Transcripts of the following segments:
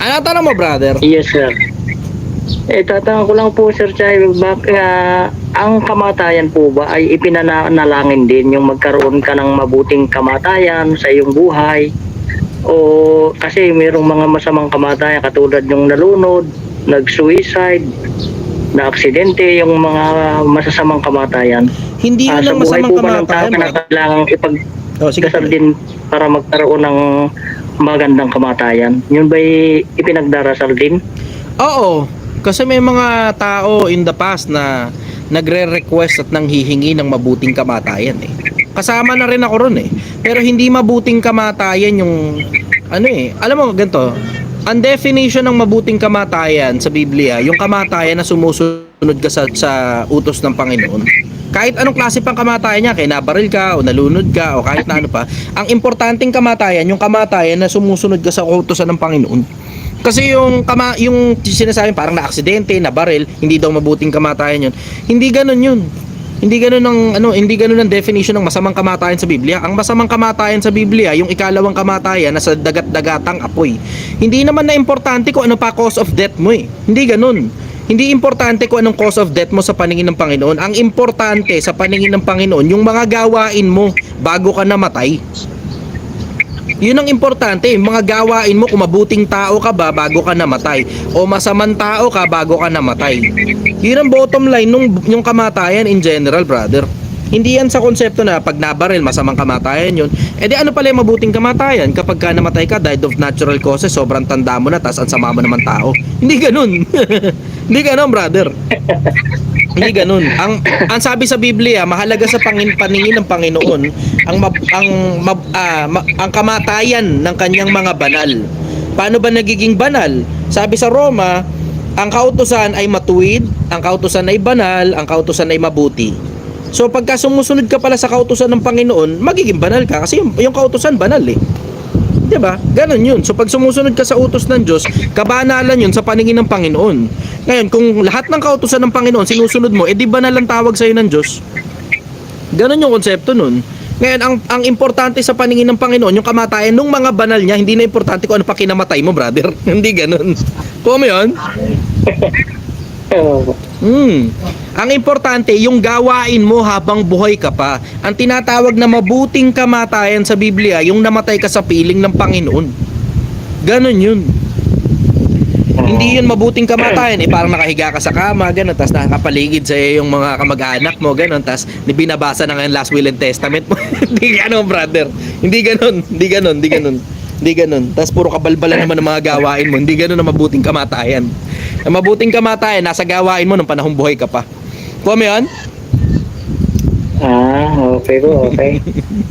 Ano tanong mo, brother? Yes, sir. Eh, tatanong ko lang po, Sir Chay, bak, ah, ang kamatayan po ba ay ipinanalangin din yung magkaroon ka ng mabuting kamatayan sa iyong buhay? O kasi mayroong mga masamang kamatayan katulad yung nalunod, nag-suicide, na aksidente, yung mga masasamang kamatayan. Hindi Ah, yun sa ang buhay masamang po ba ng tao, kamatayan, brother. kailangan ipag Oh, sige. Din para magkaroon ng magandang kamatayan. Yun ba'y ipinagdarasal din? Oo, kasi may mga tao in the past na nagre-request at nanghihingi ng mabuting kamatayan eh. Kasama na rin ako ron eh. Pero hindi mabuting kamatayan yung ano eh. Alam mo ganito, ang definition ng mabuting kamatayan sa Biblia, yung kamatayan na sumusunod ka sa, sa utos ng Panginoon. Kahit anong klase pang kamatayan niya, kaya nabaril ka o nalunod ka o kahit na ano pa, ang importanteng kamatayan, yung kamatayan na sumusunod ka sa utosan ng Panginoon. Kasi yung kama yung sinasabi parang na aksidente, na baril, hindi daw mabuting kamatayan yun. Hindi ganoon yun. Hindi ganoon ang ano, hindi ganoon ang definition ng masamang kamatayan sa Biblia. Ang masamang kamatayan sa Biblia, yung ikalawang kamatayan na sa dagat-dagatang apoy. Hindi naman na importante kung ano pa cause of death mo eh. Hindi ganoon. Hindi importante kung anong cause of death mo sa paningin ng Panginoon. Ang importante sa paningin ng Panginoon, yung mga gawain mo bago ka namatay. Yun ang importante, yung mga gawain mo kung mabuting tao ka ba bago ka namatay o masamang tao ka bago ka namatay. Yun ang bottom line nung yung kamatayan in general, brother. Hindi yan sa konsepto na pag nabaril, masamang kamatayan yun. E di ano pala yung mabuting kamatayan? Kapag ka namatay ka, died of natural causes, sobrang tanda mo na, tas ang sama mo naman tao. Hindi ganun. Hindi ganun, brother. Hindi ganun. Ang ang sabi sa Biblia, mahalaga sa pangin paningin ng Panginoon ang mab- ang mab- ah, ma- ang kamatayan ng kanyang mga banal. Paano ba nagiging banal? Sabi sa Roma, ang kautusan ay matuwid, ang kautusan ay banal, ang kautusan ay mabuti. So pagka sumusunod ka pala sa kautusan ng Panginoon, magiging banal ka kasi yung, yung kautusan banal eh. Ba? Ganon 'yun. So pag sumusunod ka sa utos ng Diyos, kabanalan 'yun sa paningin ng Panginoon. Ngayon, kung lahat ng kautusan ng Panginoon sinusunod mo, edi banal ang tawag sa ng Diyos. Ganon yung konsepto nun. Ngayon, ang, ang importante sa paningin ng Panginoon, yung kamatayan ng mga banal niya, hindi na importante kung ano pa kinamatay mo, brother. hindi ganon. Kuha mo yun? Hmm. Ang importante, yung gawain mo habang buhay ka pa. Ang tinatawag na mabuting kamatayan sa Biblia, yung namatay ka sa piling ng Panginoon. Ganon yun. Hindi yun mabuting kamatayan. Eh, parang nakahiga ka sa kama, gano'n. Tapos nakapaligid sa yung mga kamag-anak mo, gano'n. Tapos binabasa na ngayon last will and testament mo. Hindi gano'n, brother. Hindi gano'n. Hindi gano'n. Hindi gano'n. Hindi gano'n. Tapos puro kabalbala naman ng mga gawain mo. Hindi gano'n ang mabuting kamatayan. Ang mabuting kamatayan, nasa gawain mo nung panahong buhay ka pa. Kuha mo yun? Ah, okay po, okay.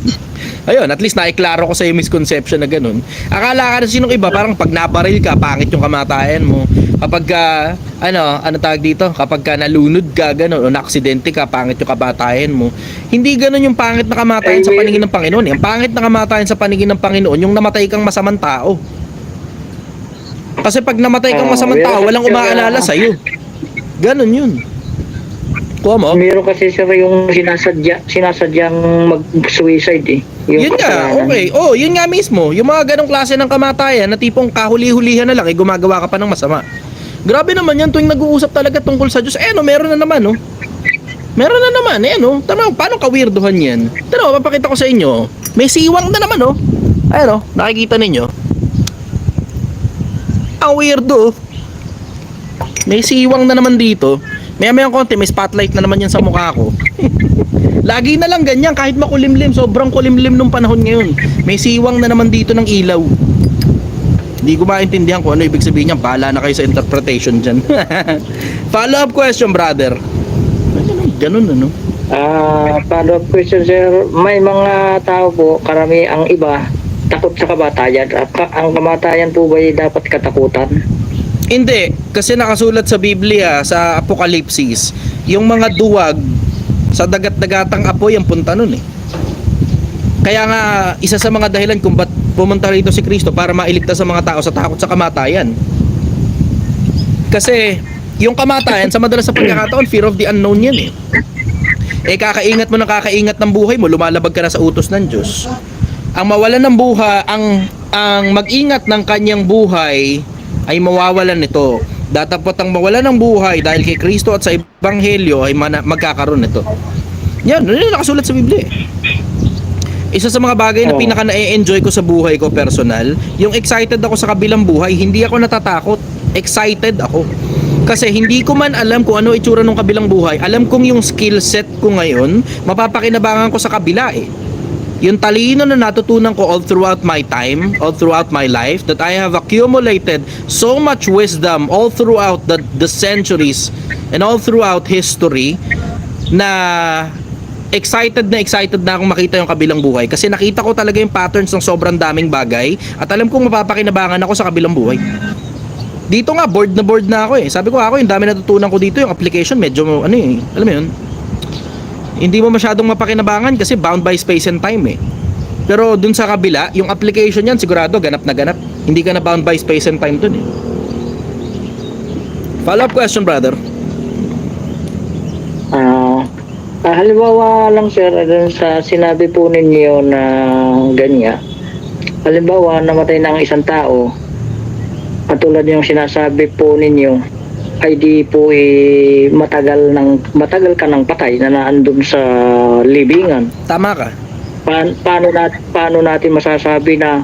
Ayun, at least naiklaro ko sa yung misconception na ganun. Akala ka na sinong iba, parang pag nabaril ka, pangit yung kamatayan mo. Kapag ka, ano, ano tawag dito? Kapag ka nalunod ka, ganun, o naaksidente ka, pangit yung kamatayan mo. Hindi ganun yung pangit na kamatayan sa paningin ng Panginoon. eh. Ang pangit na kamatayan sa paningin ng Panginoon, yung namatay kang masamang tao. Kasi pag namatay kang Ah, masamang tao, walang umaalala sa'yo. Ganun yun. Kuha mo? Meron kasi sir yung sinasadya, sinasadyang mag-suicide eh. Yung Yun nga, kasalanan. okay. Oh, yun nga mismo. Yung mga ganong klase ng kamatayan na tipong kahuli-hulihan na lang, eh, gumagawa ka pa ng masama. Grabe naman yan tuwing nag-uusap talaga tungkol sa Diyos. Eh, no, meron na naman, no? Meron na naman, eh, no? Tanong, paano ka-weirdohan yan? Tanong, papakita ko sa inyo. May siwang na naman, no? Ayun, no? Nakikita ninyo? Ang weirdo. May siwang na naman dito. Maya maya konti, may spotlight na naman yan sa mukha ko. Lagi na lang ganyan kahit makulimlim, sobrang kulimlim nung panahon ngayon. May siwang na naman dito ng ilaw. Hindi ko maintindihan kung ano ibig sabihin niyan. Bahala na kayo sa interpretation dyan. Follow up question, brother. Ganun, ano? Ah, follow-up question sir. May mga tao po, karami ang iba, takot sa kamatayan. At ka- ang kamatayan po ba dapat katakutan? Hindi, kasi nakasulat sa Biblia, sa Apokalipsis, yung mga duwag sa dagat-dagatang apoy ang punta nun eh. Kaya nga, isa sa mga dahilan kung ba't pumunta rito si Kristo para mailigtas sa mga tao sa takot sa kamatayan. Kasi, yung kamatayan, sa madalas sa pagkakataon, fear of the unknown yan eh. Eh, kakaingat mo ng kakaingat ng buhay mo, lumalabag ka na sa utos ng Diyos. Ang mawalan ng buhay, ang, ang mag-ingat ng kanyang buhay ay mawawalan nito. Datapot ang mawalan ng buhay dahil kay Kristo at sa Ebanghelyo ay mana- magkakaroon nito. Yan, yun yung nakasulat sa Biblia eh. Isa sa mga bagay na pinaka na-enjoy ko sa buhay ko personal, yung excited ako sa kabilang buhay, hindi ako natatakot. Excited ako. Kasi hindi ko man alam kung ano itsura ng kabilang buhay. Alam kong yung skill set ko ngayon, mapapakinabangan ko sa kabila eh. Yung talino na natutunan ko all throughout my time, all throughout my life, that I have accumulated so much wisdom all throughout the, the centuries and all throughout history na excited na excited na akong makita yung kabilang buhay kasi nakita ko talaga yung patterns ng sobrang daming bagay at alam kong mapapakinabangan ako sa kabilang buhay. Dito nga bored na bored na ako eh. Sabi ko ako yung dami natutunan ko dito yung application medyo ano eh, alam mo yun? Hindi mo masyadong mapakinabangan kasi bound by space and time eh. Pero dun sa kabila, yung application yan sigurado ganap na ganap. Hindi ka na bound by space and time dun eh. Follow up question brother. Ah, ah, halimbawa lang sir, dun sa sinabi po ninyo na ganyan. Halimbawa, namatay na ang isang tao. Katulad yung sinasabi po ninyo, ay di po eh, matagal ng matagal ka ng patay na naandun sa libingan. Tama ka. Pa- paano natin paano natin masasabi na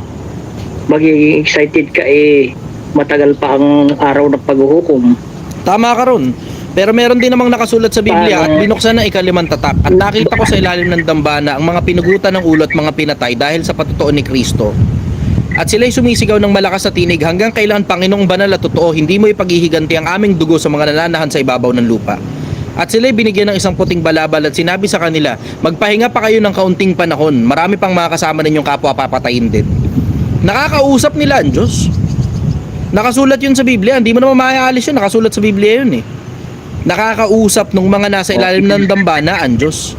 magiging excited ka eh matagal pa ang araw ng paghuhukom? Tama ka ron. Pero meron din namang nakasulat sa Biblia at binuksan ng ikalimang tatak. At nakita ko sa ilalim ng dambana ang mga pinugutan ng ulo at mga pinatay dahil sa patutuo ni Kristo. At sila'y sumisigaw ng malakas sa tinig hanggang kailan Panginoong banal at totoo hindi mo ipaghihiganti ang aming dugo sa mga nananahan sa ibabaw ng lupa. At sila'y binigyan ng isang puting balabal at sinabi sa kanila, magpahinga pa kayo ng kaunting panahon, marami pang mga kasama ninyong kapwa papatayin din. Nakakausap nila ang Diyos. Nakasulat yun sa Biblia, hindi mo naman maaalis yun, nakasulat sa Biblia yun eh nakakausap nung mga nasa ilalim ng dambana ang Diyos.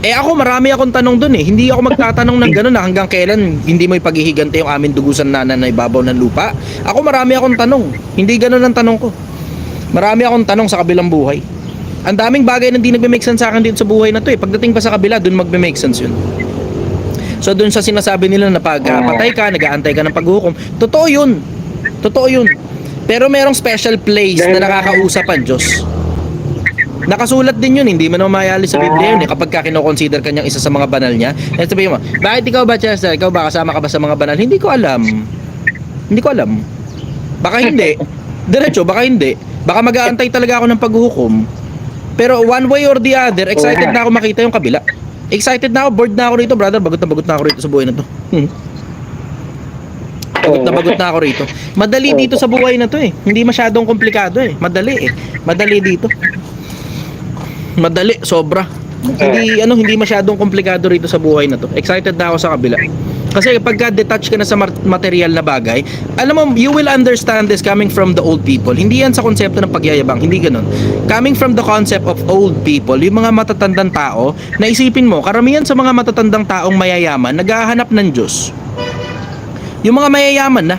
Eh ako marami akong tanong dun eh. Hindi ako magtatanong ng gano'n na hanggang kailan hindi mo ipaghihiganti yung aming dugusan na na ibabaw ng lupa. Ako marami akong tanong. Hindi gano'n ang tanong ko. Marami akong tanong sa kabilang buhay. Ang daming bagay na hindi nagme-make sense sa akin dito sa buhay na to eh. Pagdating pa sa kabila, dun magme-make sense yun. So dun sa sinasabi nila na pag ah, patay ka, nag-aantay ka ng paghukom, totoo yun. Totoo yun. Pero merong special place na nakakausap ang Diyos. Nakasulat din yun, hindi mo naman mayali sa Biblia yun eh, kapag ka kinoconsider kanyang isa sa mga banal niya. Eh sabihin mo, bakit ikaw ba Chester? Ikaw ba kasama ka ba sa mga banal? Hindi ko alam. Hindi ko alam. Baka hindi. Diretso, baka hindi. Baka mag-aantay talaga ako ng paghuhukom. Pero one way or the other, excited na ako makita yung kabila. Excited na ako, bored na ako rito, brother. Bagot na bagot na ako rito sa buhay na to. Hmm. Bagot na bagot na ako rito. Madali dito sa buhay na to eh. Hindi masyadong komplikado eh. Madali eh. Madali dito. Madali, sobra. Hindi ano, hindi masyadong komplikado rito sa buhay na to. Excited na ako sa kabila. Kasi pagka detach ka na sa material na bagay, alam mo, you will understand this coming from the old people. Hindi yan sa konsepto ng pagyayabang, hindi ganun. Coming from the concept of old people, yung mga matatandang tao, naisipin mo, karamihan sa mga matatandang taong mayayaman, naghahanap ng Diyos. Yung mga mayayaman na,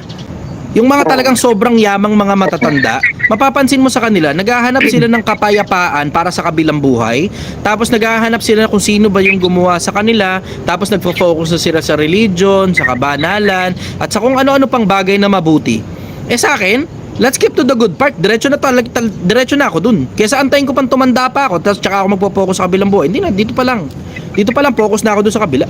yung mga talagang sobrang yamang mga matatanda, mapapansin mo sa kanila, naghahanap sila ng kapayapaan para sa kabilang buhay, tapos naghahanap sila kung sino ba yung gumawa sa kanila, tapos nagfo-focus na sila sa religion, sa kabanalan, at sa kung ano-ano pang bagay na mabuti. Eh sa akin, let's keep to the good part. Diretso na talag, tal, diretso na ako dun. Kesa antayin ko pang tumanda pa ako, tapos tsaka ako magpo-focus sa kabilang buhay. Hindi na, dito pa lang. Dito pa lang, focus na ako dun sa kabila.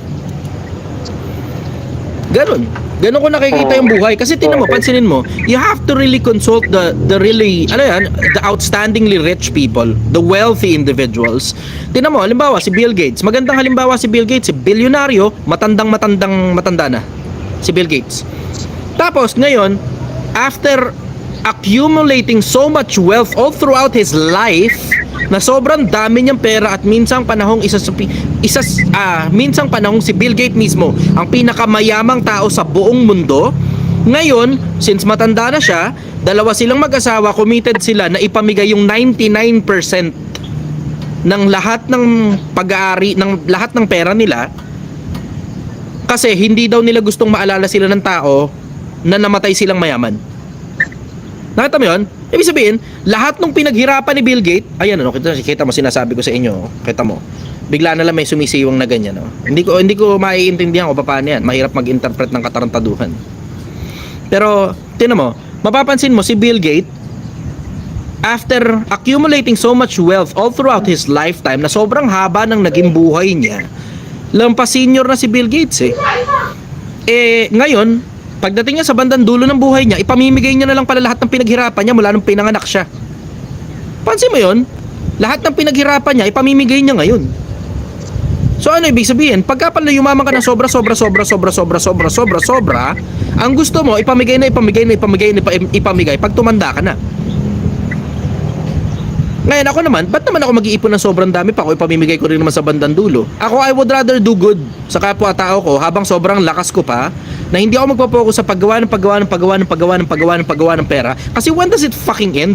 Ganon. Ganon ko nakikita yung buhay. Kasi tinan mo, pansinin mo, you have to really consult the the really, ano yan, the outstandingly rich people, the wealthy individuals. Tinan mo, halimbawa si Bill Gates. Magandang halimbawa si Bill Gates, si bilyonaryo, matandang matandang matanda na. Si Bill Gates. Tapos ngayon, after accumulating so much wealth all throughout his life, na sobrang dami niyang pera at minsang panahong isa sa isa ah minsang panahong si Bill Gates mismo ang pinakamayamang tao sa buong mundo. Ngayon, since matanda na siya, dalawa silang mag-asawa, committed sila na ipamigay yung 99% ng lahat ng pag-aari ng lahat ng pera nila kasi hindi daw nila gustong maalala sila ng tao na namatay silang mayaman. Nakita mo yun? Ibig sabihin, lahat ng pinaghirapan ni Bill Gates, ayan ano, kita, kita mo sinasabi ko sa inyo, oh. kita mo. Bigla na lang may sumisiwang na ganyan, no? Hindi ko hindi ko maiintindihan kung paano yan. Mahirap mag-interpret ng katarantaduhan. Pero, tinan mo, mapapansin mo si Bill Gates, after accumulating so much wealth all throughout his lifetime na sobrang haba ng naging buhay niya, lampas senior na si Bill Gates eh. Eh, ngayon, pagdating niya sa bandang dulo ng buhay niya, ipamimigay niya na lang pala lahat ng pinaghirapan niya mula nung pinanganak siya. Pansin mo yun? Lahat ng pinaghirapan niya, ipamimigay niya ngayon. So ano ibig sabihin? Pagka pala yumaman ka ng sobra, sobra, sobra, sobra, sobra, sobra, sobra, sobra, ang gusto mo, ipamigay na, ipamigay na, ipamigay na, ipa- ipamigay pag tumanda ka na. Ngayon ako naman, ba't naman ako mag-iipon ng sobrang dami pa kung ipamimigay ko rin naman sa bandang dulo? Ako, I would rather do good sa kapwa-tao ko habang sobrang lakas ko pa na hindi ako magpo-focus sa paggawa ng paggawa ng paggawa ng paggawa ng paggawa ng paggawa ng pera kasi when does it fucking end?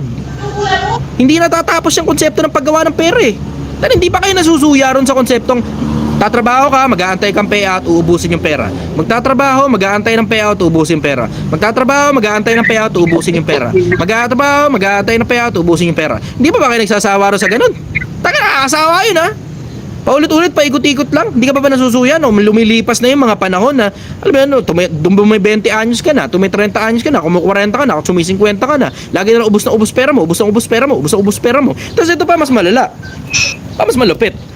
Hindi natatapos yung konsepto ng paggawa ng pera eh. Dahil hindi pa kayo nasusuya sa konseptong tatrabaho ka, mag-aantay kang payout, uubusin yung pera. Magtatrabaho, mag-aantay ng payout, uubusin yung pera. Magtatrabaho, mag-aantay ng payout, uubusin yung pera. Magtatrabaho, mag-aantay ng payout, uubusin yung pera. Hindi ba ba kayo nagsasawa ron sa ganun? Taka, nakakasawa yun ha. Paulit-ulit, paikot-ikot lang. Hindi ka pa ba nasusuya, no? Lumilipas na yung mga panahon na, alam mo yan, no? Tumi, may 20 anyos ka na, tumi 30 anyos ka na, kumu 40 ka na, sumi 50 ka na. Lagi na lang ubus na ubus pera mo, ubus na ubus pera mo, ubus na ubus pera mo. Tapos ito pa, mas malala. Pa, mas malupit.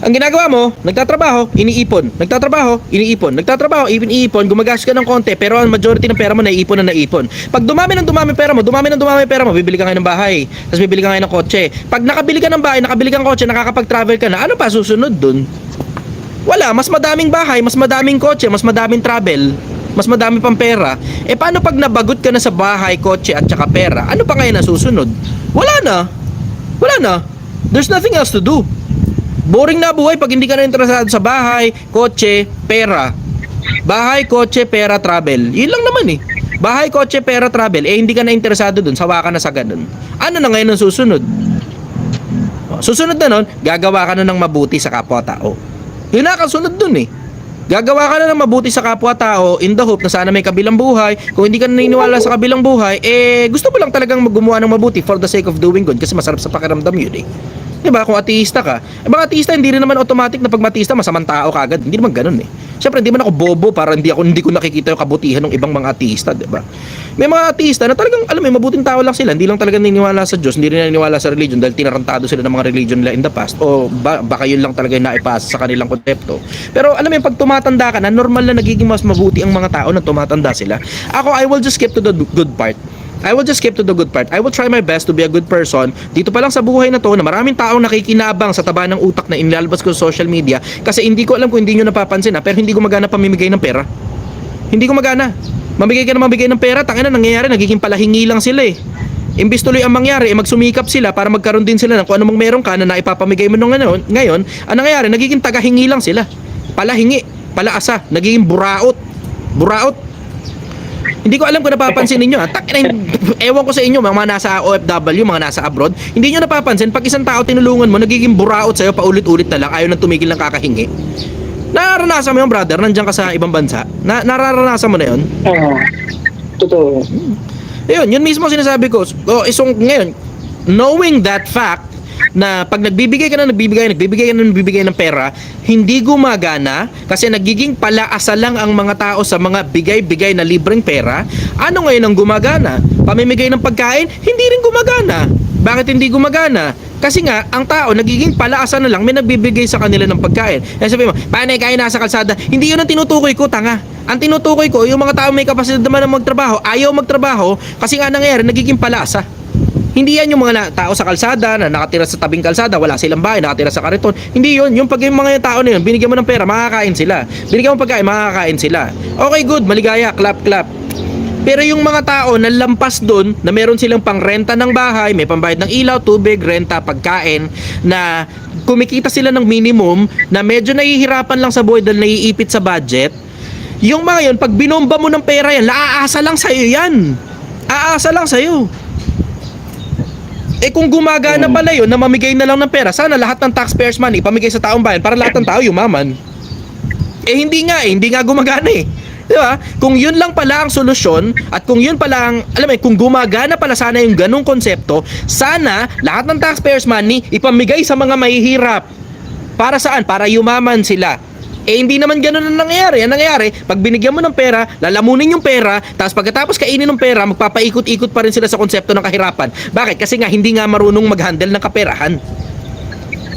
Ang ginagawa mo, nagtatrabaho, iniipon. Nagtatrabaho, iniipon. Nagtatrabaho, iniipon. Gumagastos ka ng konti, pero ang majority ng pera mo naiipon na naipon. Pag dumami ng dumami pera mo, dumami ng dumami pera mo, bibili ka ngayon ng bahay. Tapos bibili ka ngayon ng kotse. Pag nakabili ka ng bahay, nakabili ka ng kotse, nakakapag-travel ka na, ano pa susunod dun? Wala, mas madaming bahay, mas madaming kotse, mas madaming travel, mas madami pang pera. Eh paano pag nabagot ka na sa bahay, kotse at saka pera? Ano pa ngayon ang susunod? Wala na. Wala na. There's nothing else to do. Boring na buhay pag hindi ka na interesado sa bahay, kotse, pera. Bahay, kotse, pera, travel. Yun lang naman eh. Bahay, kotse, pera, travel. Eh hindi ka na interesado dun, sawa ka na sa ganun. Ano na ngayon ang susunod? Susunod na nun, gagawa ka na ng mabuti sa kapwa-tao. Yun na kasunod dun eh. Gagawa ka na ng mabuti sa kapwa-tao in the hope na sana may kabilang buhay. Kung hindi ka naniniwala sa kabilang buhay, eh gusto mo lang talagang gumawa ng mabuti for the sake of doing good kasi masarap sa pakiramdam yun eh. 'Di ba? Kung ateista ka, eh mga ateista hindi rin naman automatic na pag ateista masamang tao ka agad. Hindi naman ganoon eh. Siyempre, hindi man ako bobo para hindi ako hindi ko nakikita yung kabutihan ng ibang mga ateista, 'di ba? May mga ateista na talagang alam mo, mabuting tao lang sila, hindi lang talaga naniniwala sa Diyos, hindi rin naniniwala sa religion dahil tinarantado sila ng mga religion nila in the past o ba, baka yun lang talaga yung naipasa sa kanilang konsepto. Pero alam mo, yung pag tumatanda ka na, normal na nagiging mas mabuti ang mga tao na tumatanda sila. Ako, I will just skip to the good part. I will just skip to the good part. I will try my best to be a good person. Dito pa lang sa buhay na to na maraming taong nakikinabang sa taba ng utak na inilalabas ko sa social media kasi hindi ko alam kung hindi nyo napapansin ha, pero hindi gumagana pamimigay ng pera. Hindi gumagana. Mamigay ka na mamigay ng pera, tangina nangyayari, nagiging palahingi lang sila eh. Imbis tuloy ang mangyari, eh, magsumikap sila para magkaroon din sila ng kung anong meron ka na naipapamigay mo nung ngayon, ngayon, ang nangyayari, nagiging tagahingi lang sila. Palahingi, palaasa, nagiging buraot. Buraot, hindi ko alam kung napapansin ninyo ha. Tak, ewan ko sa inyo, mga nasa OFW, mga nasa abroad. Hindi nyo napapansin, pag isang tao tinulungan mo, nagiging buraot sa'yo paulit-ulit na lang, ayaw nang tumigil ng kakahingi. Nararanasan mo yun, brother, nandiyan ka sa ibang bansa. Na, nararanasan mo na yun. Oo. Totoo. Ayun, yun mismo sinasabi ko. O, isong ngayon, knowing that fact, na pag nagbibigay ka na nagbibigay, nagbibigay ka na nagbibigay ng pera, hindi gumagana kasi nagiging palaasa lang ang mga tao sa mga bigay-bigay na libreng pera. Ano ngayon ang gumagana? Pamimigay ng pagkain, hindi rin gumagana. Bakit hindi gumagana? Kasi nga, ang tao nagiging palaasa na lang may nagbibigay sa kanila ng pagkain. Kaya sabi mo, paano kaya nasa kalsada? Hindi yun ang tinutukoy ko, tanga. Ang tinutukoy ko, yung mga tao may kapasidad naman na magtrabaho, ayaw magtrabaho kasi nga nangyayari, nagiging palaasa. Hindi yan yung mga na- tao sa kalsada na nakatira sa tabing kalsada, wala silang bahay, nakatira sa kariton. Hindi yun. Yung pag yung mga tao na yun, binigyan mo ng pera, makakain sila. Binigyan mo pagkain, makakain sila. Okay, good, maligaya, clap, clap. Pero yung mga tao na lampas doon, na meron silang pangrenta ng bahay, may pambayad ng ilaw, tubig, renta, pagkain, na kumikita sila ng minimum, na medyo nahihirapan lang sa buhay dahil naiipit sa budget, yung mga yun, pag binomba mo ng pera yan, laaasa lang sa'yo yan. Aasa lang sa'yo. Eh kung gumagana pala yun na mamigay na lang ng pera, sana lahat ng taxpayers money pamigay sa taong bayan para lahat ng tao yumaman. Eh hindi nga eh, hindi nga gumagana eh. Di ba? Kung yun lang pala ang solusyon at kung yun pala ang, alam mo, eh, kung gumagana pala sana yung ganong konsepto, sana lahat ng taxpayers money ipamigay sa mga mahihirap. Para saan? Para yumaman sila. Eh hindi naman ganun ang nangyayari. Ang nangyayari, pag binigyan mo ng pera, lalamunin yung pera, tapos pagkatapos kainin ng pera, magpapaikot-ikot pa rin sila sa konsepto ng kahirapan. Bakit? Kasi nga hindi nga marunong mag-handle ng kaperahan.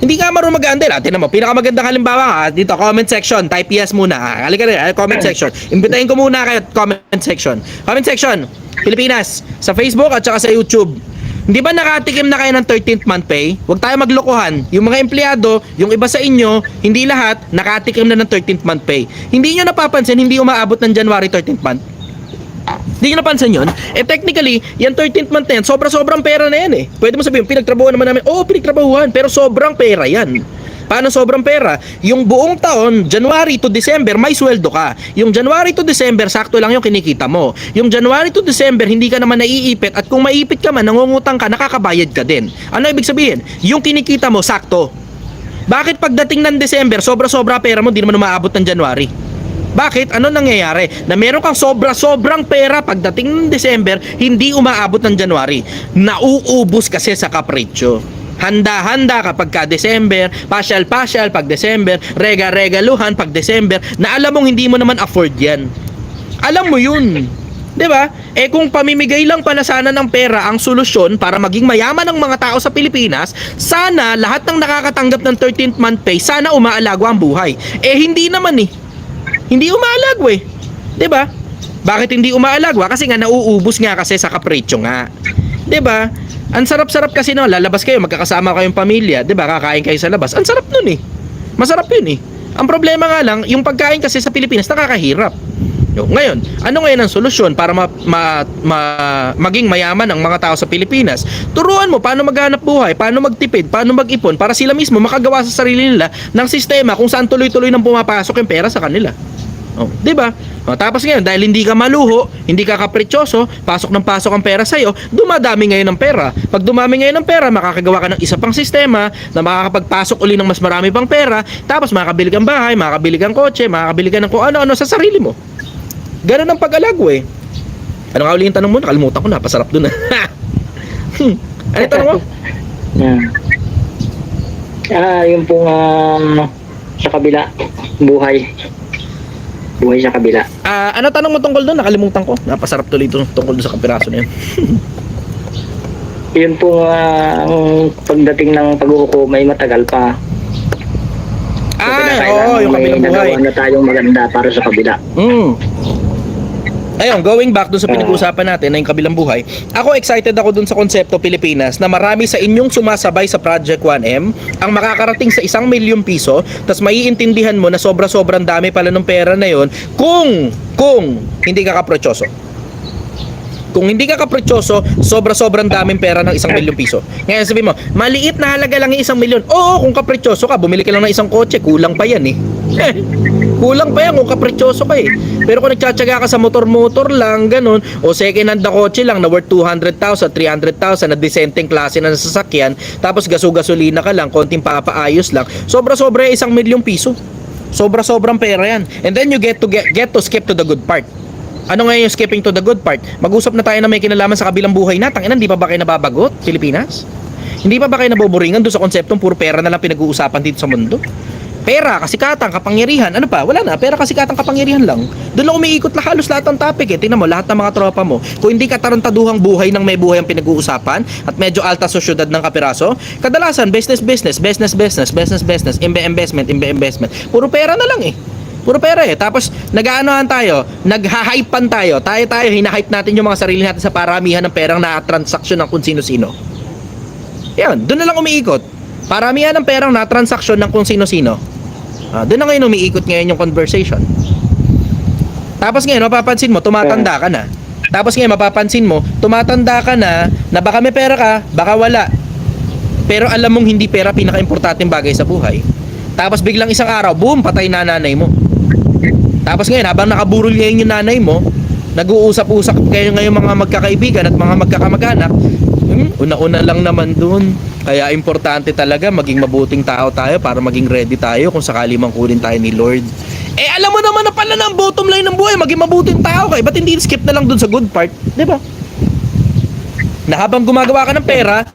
Hindi ka marunong mag-handle. Ah, tinan mo, pinakamagandang halimbawa nga, dito, comment section. Type yes muna. Ah, halika rin, ah, comment section. Imbitahin ko muna kayo, comment section. Comment section, Pilipinas, sa Facebook at saka sa YouTube. Hindi ba nakatikim na kayo ng 13th month pay? Huwag tayo maglokohan. Yung mga empleyado, yung iba sa inyo, hindi lahat nakatikim na ng 13th month pay. Hindi nyo napapansin, hindi umaabot ng January 13th month. Hindi nyo napansin yun? Eh technically, yan 13th month na yan, sobra-sobrang pera na yan eh. Pwede mo sabihin, pinagtrabahuan naman namin. Oo, pinagtrabahuan, pero sobrang pera yan. Paano sobrang pera? Yung buong taon, January to December, may sweldo ka. Yung January to December, sakto lang yung kinikita mo. Yung January to December, hindi ka naman naiipit at kung maipit ka man, nangungutang ka, nakakabayad ka din. Ano ibig sabihin? Yung kinikita mo, sakto. Bakit pagdating ng December, sobra-sobra pera mo, hindi naman umaabot ng January? Bakit? Ano nangyayari? Na meron kang sobra-sobrang pera pagdating ng December, hindi umaabot ng January. Nauubos kasi sa kapritsyo. Handa-handa kapag ka December, pasyal-pasyal pag December, rega-regaluhan pag December, na alam mong hindi mo naman afford yan. Alam mo yun. 'Di ba? Eh kung pamimigay lang pala sana ng pera ang solusyon para maging mayaman ang mga tao sa Pilipinas, sana lahat ng nakakatanggap ng 13th month pay, sana umaalagwa ang buhay. Eh hindi naman eh. Hindi umaalagwa eh. 'Di ba? Bakit hindi umaalagwa? Kasi nga nauubos nga kasi sa kapritsyo nga. 'Di ba? Ang sarap-sarap kasi no, lalabas kayo, magkakasama kayong pamilya, 'di ba? Kakain kayo sa labas. Ang sarap nun eh. Masarap 'yun eh. Ang problema nga lang, yung pagkain kasi sa Pilipinas nakakahirap. Yo, Ngayon, ano ngayon ang solusyon para ma, ma, ma- maging mayaman ang mga tao sa Pilipinas? Turuan mo paano maghanap buhay, paano magtipid, paano mag-ipon para sila mismo makagawa sa sarili nila ng sistema kung saan tuloy-tuloy nang pumapasok yung pera sa kanila. Oh, 'di ba? Oh, tapos ngayon dahil hindi ka maluho, hindi ka kaprityoso, pasok ng pasok ang pera sa iyo, dumadami ngayon ng pera. Pag dumami ngayon ng pera, makakagawa ka ng isa pang sistema na makakapagpasok uli ng mas marami pang pera, tapos makakabili kang bahay, makakabili kang kotse, makakabili ka ng kung ano-ano sa sarili mo. Ganun ang pag-alago eh. Ano nga uli yung tanong mo? Nakalimutan ko na, pasarap dun ah. Hmm. ano yung tanong mo? Yan. Ah, yung pong ah, sa kabila, buhay. Buhay sa kabila. Ah, ano tanong mo tungkol doon? Nakalimutan ko. Napasarap tuloy ito tungkol doon sa kapiraso na yun. Yun po ah, ang pagdating ng pag-uuko may matagal pa. So, Ah, kinakailangan oo, yung may kabilang buhay. nagawa na tayong maganda para sa kabila. Mm. Ayun, going back dun sa pinag-uusapan natin na yung kabilang buhay, ako excited ako dun sa konsepto Pilipinas na marami sa inyong sumasabay sa Project 1M ang makakarating sa isang milyong piso tas maiintindihan mo na sobra-sobrang dami pala ng pera na yon kung, kung hindi ka kaprotyoso. Kung hindi ka kaprotyoso, sobra-sobrang daming pera ng isang milyong piso. Ngayon sabi mo, maliit na halaga lang yung isang milyon. Oo, kung kaprotyoso ka, bumili ka lang ng isang kotse, kulang pa yan eh. Kulang pa yan kung kaprotyoso ka eh. Pero kung nagtsatsaga ka sa motor-motor lang, ganun, o second hand na kotse lang na worth 200,000, 300,000 na disenteng klase na sasakyan, tapos gaso-gasolina ka lang, konting papaayos lang, sobra-sobra isang milyong piso. Sobra-sobrang pera yan. And then you get to get, get to skip to the good part. Ano ngayon yung skipping to the good part? Mag-usap na tayo na may kinalaman sa kabilang buhay na. Tanginan, di pa ba kayo nababagot, Pilipinas? Hindi pa ba kayo naboboringan doon sa konseptong puro pera na lang pinag-uusapan dito sa mundo? Pera, kasikatan, kapangyarihan. Ano pa? Wala na. Pera, kasikatan, kapangyarihan lang. Doon lang umiikot na halos lahat ng topic eh. Tingnan mo, lahat ng mga tropa mo. Kung hindi ka tarantaduhang buhay ng may buhay ang pinag-uusapan at medyo alta sosyudad ng kapiraso, kadalasan business, business, business, business, business, business, imbe investment, imbe investment. Puro pera na lang eh. Puro pera eh. Tapos nag-aanohan tayo, nagha-hypean tayo. Tayo-tayo, hinahype natin yung mga sarili natin sa paramihan ng perang na-transaksyon ng kung sino-sino. Yan, doon na lang umiikot. Paramihan ng perang na-transaksyon ng kung sino-sino. Ah, doon na ngayon umiikot ngayon yung conversation. Tapos ngayon, mapapansin mo, tumatanda ka na. Tapos ngayon, mapapansin mo, tumatanda ka na, na baka may pera ka, baka wala. Pero alam mong hindi pera pinaka-importanting bagay sa buhay. Tapos biglang isang araw, boom, patay na nanay mo. Tapos ngayon, habang nakaburol ngayon yung nanay mo, nag-uusap-usap kayo ngayon mga magkakaibigan at mga magkakamag-anak, hmm, una-una lang naman dun. Kaya importante talaga maging mabuting tao tayo para maging ready tayo kung sakali mang kunin tayo ni Lord. Eh alam mo naman na pala ang bottom line ng buhay, maging mabuting tao ka. Eh, ba't hindi skip na lang dun sa good part? 'Di ba? Na habang gumagawa ka ng pera,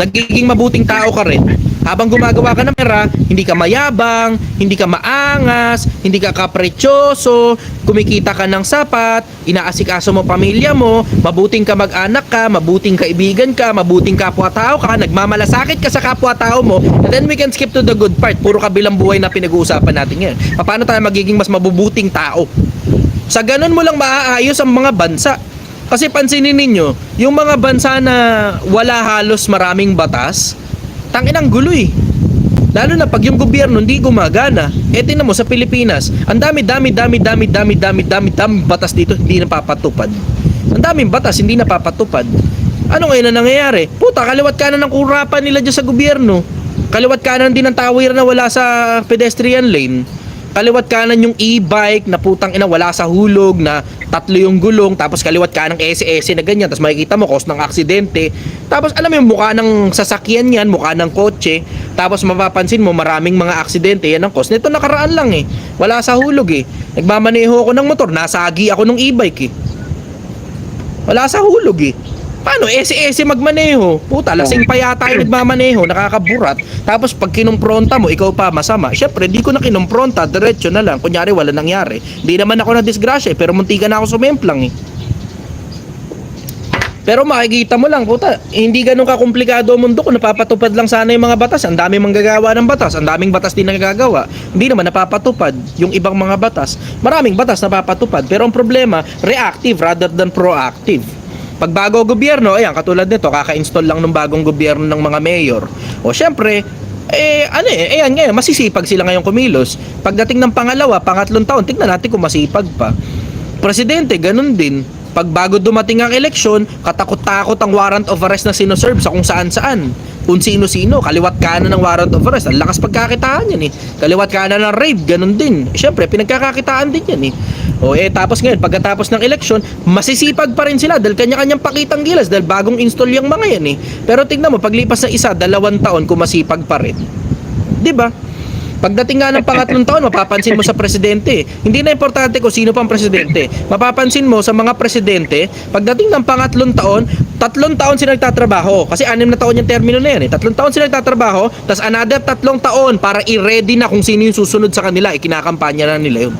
nagiging mabuting tao ka rin. Habang gumagawa ka ng pera, hindi ka mayabang, hindi ka maangas, hindi ka kapretsyoso, kumikita ka ng sapat, inaasikaso mo pamilya mo, mabuting ka mag-anak ka, mabuting kaibigan ka, mabuting kapwa-tao ka, nagmamalasakit ka sa kapwa-tao mo, and then we can skip to the good part. Puro kabilang buhay na pinag-uusapan natin ngayon. Paano tayo magiging mas mabubuting tao? Sa ganun mo lang maaayos ang mga bansa. Kasi pansinin ninyo, yung mga bansa na wala halos maraming batas, tanginang gulo eh. Lalo na pag yung gobyerno hindi gumagana. Eh tingnan mo sa Pilipinas, ang dami dami dami dami dami dami dami dami batas dito hindi napapatupad. Ang daming batas hindi napapatupad. Ano ngayon na nangyayari? Puta, kaliwat kanan ng kurapan nila dyan sa gobyerno. Kaliwat kanan din ng tawir na wala sa pedestrian lane kaliwat kanan yung e-bike na putang ina wala sa hulog na tatlo yung gulong tapos kaliwat kanan ng SS na ganyan tapos makikita mo cause ng aksidente. Tapos alam mo yung mukha ng sasakyan yan mukha ng kotse tapos mapapansin mo maraming mga aksidente yan ang cause. Nito nakaraan lang eh wala sa hulog eh. Nagmamaneho ako ng motor nasagi ako ng e-bike eh. Wala sa hulog eh Paano? SS magmaneho. Puta, lasing pa yata yung nagmamaneho, nakakaburat. Tapos pag kinumpronta mo, ikaw pa masama. Syempre, di ko na kinumpronta, diretso na lang. Kunyari, wala nangyari. Di naman ako na disgrasya, eh, pero muntikan ako sumemplang eh. Pero makikita mo lang, puta, hindi ganun kakomplikado ang mundo kung napapatupad lang sana yung mga batas. Ang dami manggagawa ng batas, ang daming batas din nagagawa. Hindi naman napapatupad yung ibang mga batas. Maraming batas napapatupad, pero ang problema, reactive rather than proactive. Pag bago gobyerno, ayan, katulad nito, kaka-install lang ng bagong gobyerno ng mga mayor. O syempre, eh, ano eh, ayan ngayon, masisipag sila ngayon kumilos. Pagdating ng pangalawa, pangatlong taon, tignan natin kung masipag pa. Presidente, ganun din. Pag bago dumating ang eleksyon, katakot-takot ang warrant of arrest na sinoserve sa kung saan-saan. Kung sino-sino, kaliwat kanan ng warrant of arrest. Ang lakas pagkakitaan yan eh. Kaliwat kanan ng raid, ganun din. Siyempre, pinagkakakitaan din yan eh. O eh, tapos ngayon, pagkatapos ng eleksyon, masisipag pa rin sila dahil kanya-kanyang pakitang gilas dahil bagong install yung mga yan eh. Pero tingnan mo, paglipas ng isa, dalawang taon, kung masipag pa rin. 'Di ba? Pagdating nga ng pangatlong taon, mapapansin mo sa presidente. Hindi na importante kung sino pang presidente. Mapapansin mo sa mga presidente, pagdating ng pangatlong taon, tatlong taon sila nagtatrabaho. Kasi anim na taon yung termino na yan. Eh. Tatlong taon sila nagtatrabaho, tapos another tatlong taon para i-ready na kung sino yung susunod sa kanila. Ikinakampanya na nila yun.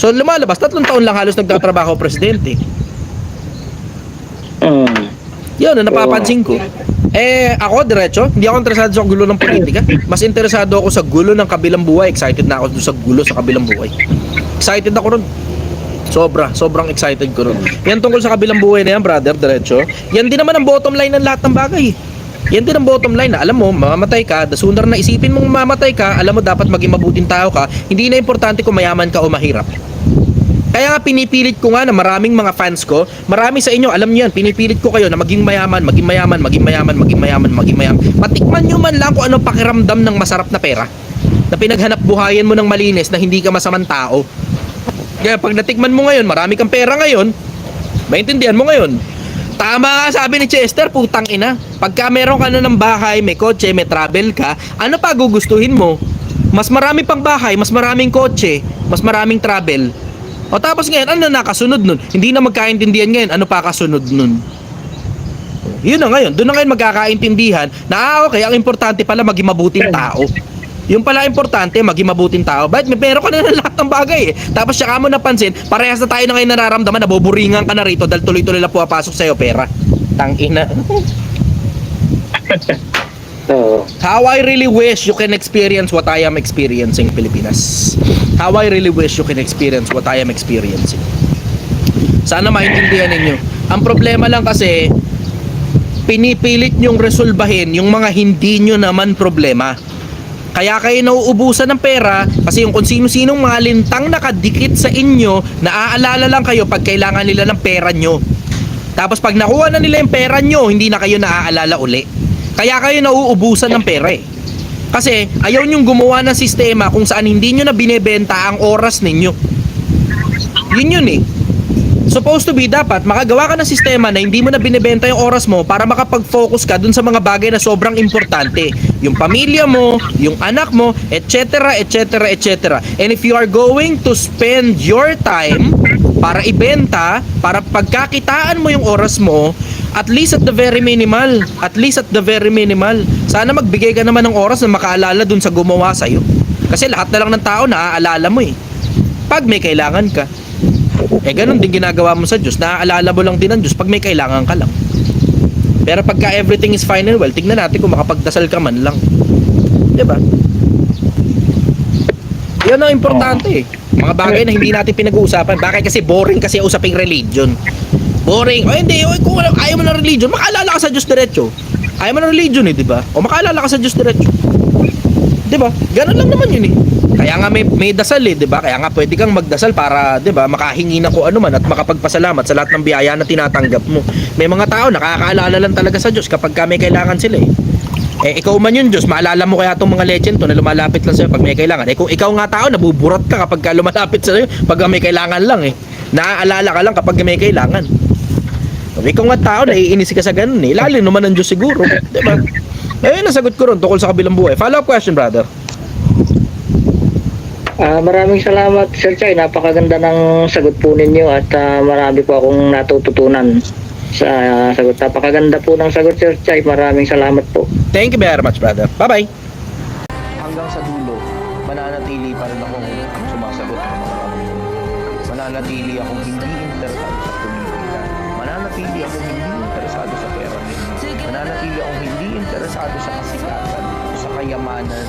So lumalabas, tatlong taon lang halos nagtatrabaho presidente. Mm. Yun, ang napapansin ko. Eh, ako, diretso, hindi ako interesado sa gulo ng politika. Mas interesado ako sa gulo ng kabilang buhay. Excited na ako sa gulo sa kabilang buhay. Excited ako ron. Sobra, sobrang excited ko ron. Yan tungkol sa kabilang buhay na yan, brother, diretso. Yan din naman ang bottom line ng lahat ng bagay. Yan din ang bottom line na alam mo, mamamatay ka, the sooner na isipin mong mamamatay ka, alam mo dapat maging mabuting tao ka, hindi na importante kung mayaman ka o mahirap. Kaya nga pinipilit ko nga na maraming mga fans ko, marami sa inyo, alam niyo yan, pinipilit ko kayo na maging mayaman, maging mayaman, maging mayaman, maging mayaman, maging mayaman. Patikman nyo man lang kung anong pakiramdam ng masarap na pera. Na pinaghanap buhayan mo ng malinis na hindi ka masamang tao. Kaya pag natikman mo ngayon, marami kang pera ngayon, maintindihan mo ngayon. Tama nga sabi ni Chester, putang ina. Pagka meron ka na ng bahay, may kotse, may travel ka, ano pa gugustuhin mo? Mas marami pang bahay, mas maraming kotse, mas maraming travel. O tapos ngayon, ano na nakasunod nun? Hindi na magkaintindihan ngayon, ano pa kasunod nun? Yun na ngayon, doon na ngayon magkakaintindihan na ah, okay, ang importante pala maging mabuting tao. Yung pala importante, maging mabuting tao. Bakit may pero ka na ng lahat ng bagay eh. Tapos siya mo napansin, parehas na tayo na ngayon nararamdaman, nabuburingan ka na rito dahil tuloy-tuloy na pumapasok sa'yo pera. Tangina. Oo. How I really wish you can experience what I am experiencing, Pilipinas. How I really wish you can experience what I am experiencing. Sana maintindihan ninyo. Ang problema lang kasi, pinipilit nyong resolbahin yung mga hindi nyo naman problema. Kaya kayo nauubusan ng pera kasi yung kung sino-sinong mga lintang nakadikit sa inyo, naaalala lang kayo pag kailangan nila ng pera nyo. Tapos pag nakuha na nila yung pera nyo, hindi na kayo naaalala uli. Kaya kayo nauubusan ng pera eh. Kasi ayaw nyong gumawa ng sistema kung saan hindi nyo na binebenta ang oras ninyo. Yun yun eh. Supposed to be dapat makagawa ka ng sistema na hindi mo na binebenta yung oras mo para makapag-focus ka dun sa mga bagay na sobrang importante. Yung pamilya mo, yung anak mo, etc. etc. etc. And if you are going to spend your time para ibenta, para pagkakitaan mo yung oras mo, At least at the very minimal, at least at the very minimal, sana magbigay ka naman ng oras na makaalala dun sa gumawa sa'yo. Kasi lahat na lang ng tao naaalala mo eh. Pag may kailangan ka. Eh ganun din ginagawa mo sa Diyos. Naaalala mo lang din ang Diyos pag may kailangan ka lang. Pero pagka everything is fine and well, tignan natin kung makapagdasal ka man lang. 'Di ba? Yan ang importante eh. Mga bagay na hindi natin pinag-uusapan. Bakit kasi boring kasi usaping religion. Boring. O hindi, o, kung ayaw mo ng religion, makaalala ka sa Diyos diretso. Ayaw mo ng religion eh, di ba? O makaalala ka sa Diyos diretso. Di ba? Ganun lang naman yun eh. Kaya nga may, may dasal eh, di ba? Kaya nga pwede kang magdasal para, di ba, makahingi na kung ano man at makapagpasalamat sa lahat ng biyaya na tinatanggap mo. May mga tao nakakaalala lang talaga sa Diyos kapag ka may kailangan sila eh. Eh, ikaw man yun, Diyos, maalala mo kaya itong mga legend to na lumalapit lang sa'yo pag may kailangan. Eh, kung ikaw nga tao, nabuburat ka kapag ka lumalapit sa'yo pag may kailangan lang eh. Naaalala ka lang kapag may kailangan. Kung ikaw nga tao, naiinis ka sa ganun eh. Lalo naman ng Diyos siguro. Di ba? Eh, nasagot ko ron tungkol sa kabilang buhay. Follow-up question, brother. Ah, maraming salamat Sir Chay. Napakaganda ng sagot po ninyo at ah, marami po akong natututunan sa ah, sagot. Napakaganda po ng sagot Sir Chay. Maraming salamat po. Thank you very much, brother. Bye-bye. Hanggang sa Mananatili akong hindi interesado sa politika. Mananatili akong hindi interesado sa pera. Mananatili akong hindi interesado sa kasikatan, sa kayamanan,